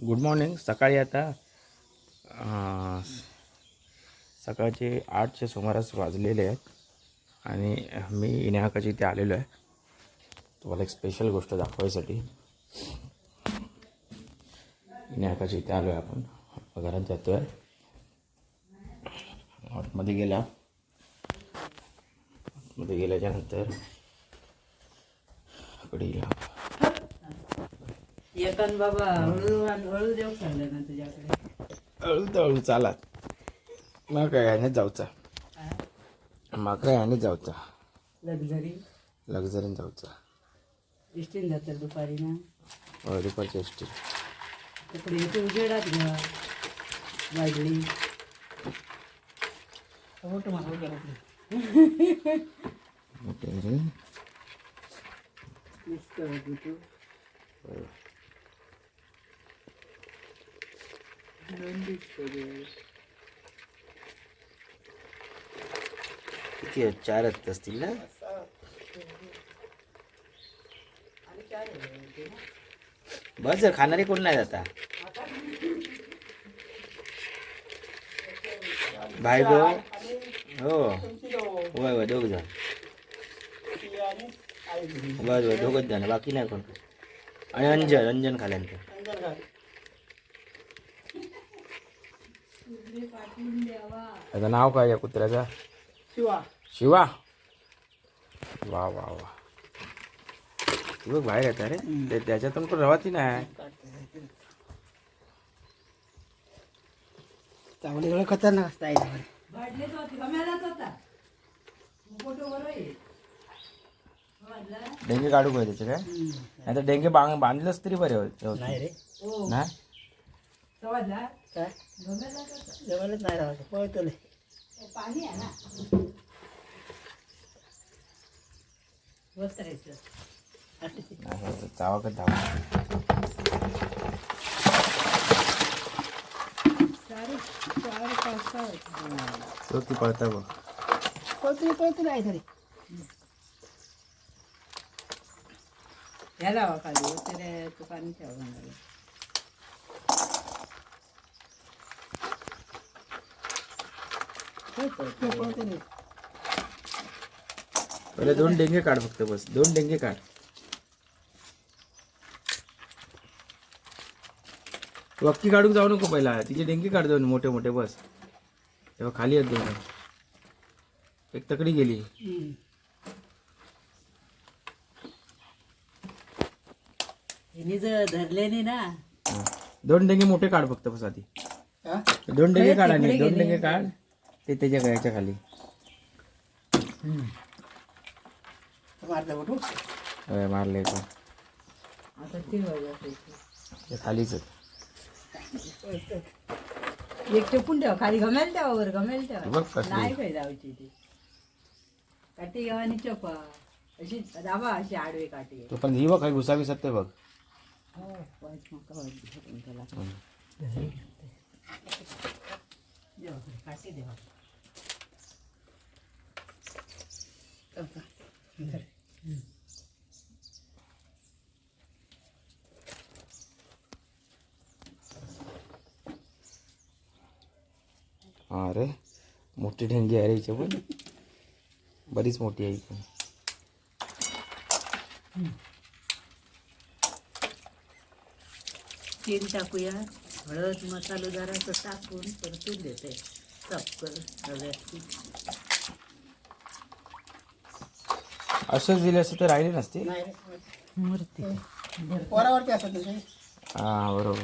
Good morning सकाळी आता सकाळचे आठच्या सुमारास वाजलेले आहेत आणि मी इन्याकाची इथे आलेलो आहे. तुम्हाला एक स्पेशल गोष्ट दाखवायसाठी. इन्याकाची इथे आलो आहे आपण. घरात जातो आहे आतमध्ये गेला. आतमध्ये गेल्याच्यानंतर इकडे येतान बाबा हळू हळू देऊ सांगलं ना तुझ्याकडे. हळू तर हळू चालात मग काय ह्याने जाऊचा माका ह्याने जाऊचा. लक्झरी लक्झरीन जाऊचा. इष्टीन जातात दुपारी ना? हळू दुपारची एसटी तिकडे इथे उजेडात घ्या वाढली फोटो मागव मस्त होती तू. किती आहेत? चार आहेत असतील ना? बस जर खाणारे कोण नाही जाता भाई गो हो. होय होय दोघ जण. बस बस दोघच जण. बाकी नाही कोण. आणि अंजन अंजन खाल्यानंतर त्याचं नाव काय या कुत्र्याचा? शिवा. शिवा? वा वा वा. तू बघ बाहेर येत रे. ते त्याच्यातून पण रवाती नाही. चांगली वेळ खतरनाक असता डेंगे काढू काय त्याचे काय? नाही तर डेंगे बांग बांधलंच तरी बरे होते नाही रे. ना समजला काय? जवळच नाही राहत पळतले पाणी आहे ना. राहायचं नाही, धावा तो ती पळता बघ. पळतली पळतली आहे तरी याला खाली. तर तू पाणी ठेवा पहिले दोन डेंगे काढ फक्त बस. दोन डेंगे काढ. तू अक्की काढून जाऊ नको पहिला. तिचे डेंगे काढ दोन मोठे मोठे बस. तेव्हा खाली आहेत दोन. एक तकडी गेली. धरले नाही ना. दोन डेंगे मोठे काढ फक्त बस आधी. दोन डेंगे काढ आणि दोन डेंगे काढ. ते त्याच्या गळ्याच्या खाली. होय, मारले का आता ते बघा ते खालीच. एक टेपून ठेवा खाली गमेल ठेवा वर गमेल ठेवा बघ कसली. नाही काय जाऊची ती. काठी घ्यावा आणि चपा. अशी दाबा अशी आडवे काठी. तो पण ही बघ काही घुसावी सत्य बघ. हो मका त्याला. देवा काठी देवा हा अरे मोठी ढेंगी आहे रे हिच्या पण. बरीच मोठी आहे ही पण. तेल टाकूया. हळद मसाला जरासं टाकून परतून देते. साफ व्यवस्थित असंच दिले असं तर राहिले नसते? मूर्ती. वरावरती असतात तसे हा बरोबर.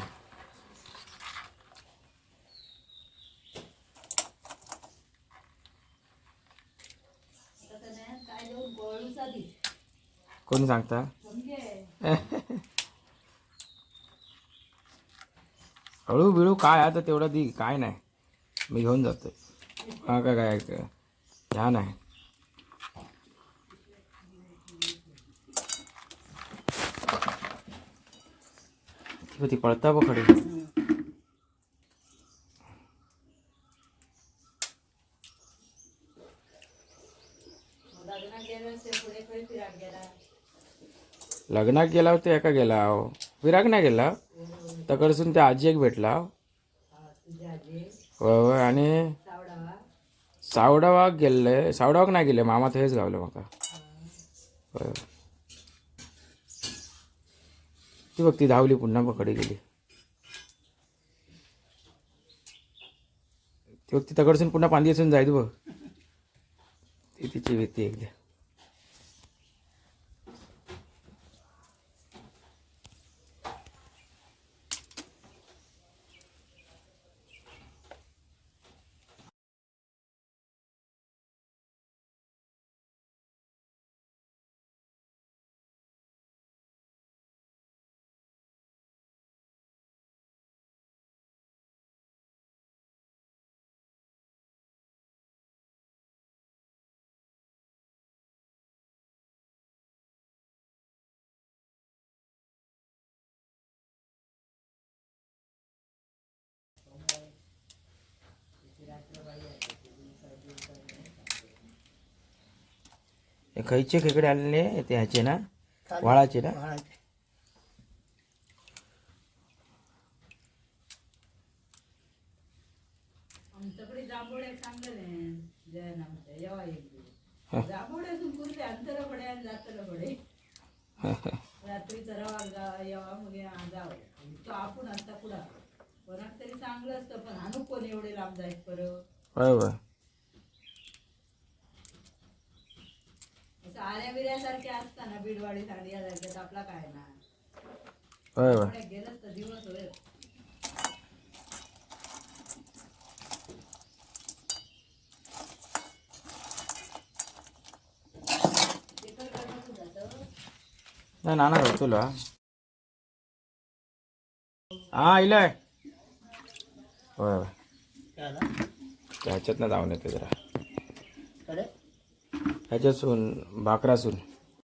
कोणी सांगता? हळू बिळू काय आता तेवढं दी काय नाही. मी घेऊन जातो हा काय काय काय? ह्या ती पळता बघ खडे लग्नात गेला ते एका गेला. अहो विराग नाही गेला? तकडसून त्या आजी एक भेटला. होय होय. आणि सावडावाक गेल्ले सावडावाक नाही गेले. मामा थंयच गावले म्हाका होय ती बघ ती धावली पुन्हा पकडे गेली. ती बघ ती तकडसून पुन्हा पाणी असून जायत बघ. ती तिची भीती एकदा. हे खयचे खेकडे आलेले ते ह्याचे ना वाळाचे ना? वाळाचे. आमच्याकडे जांभोळे चांगले जयन आमच्या येवा आणि मग जाव. तो आपण असता कुडा कोणाक तरी चांगलं असतं पण हानू कोण एवढे लांब जायत परत. बिऱ्यासारखे असताना बीडवाडी आपला काय ना. होय होय. पुण्यात गेलंच तर दिवस होईल नाही नाना भाऊ तुला? हा इलाय होय आला? ह्याच्यातनं जाऊन येते जरा. ह्याच्यासून भाकरासून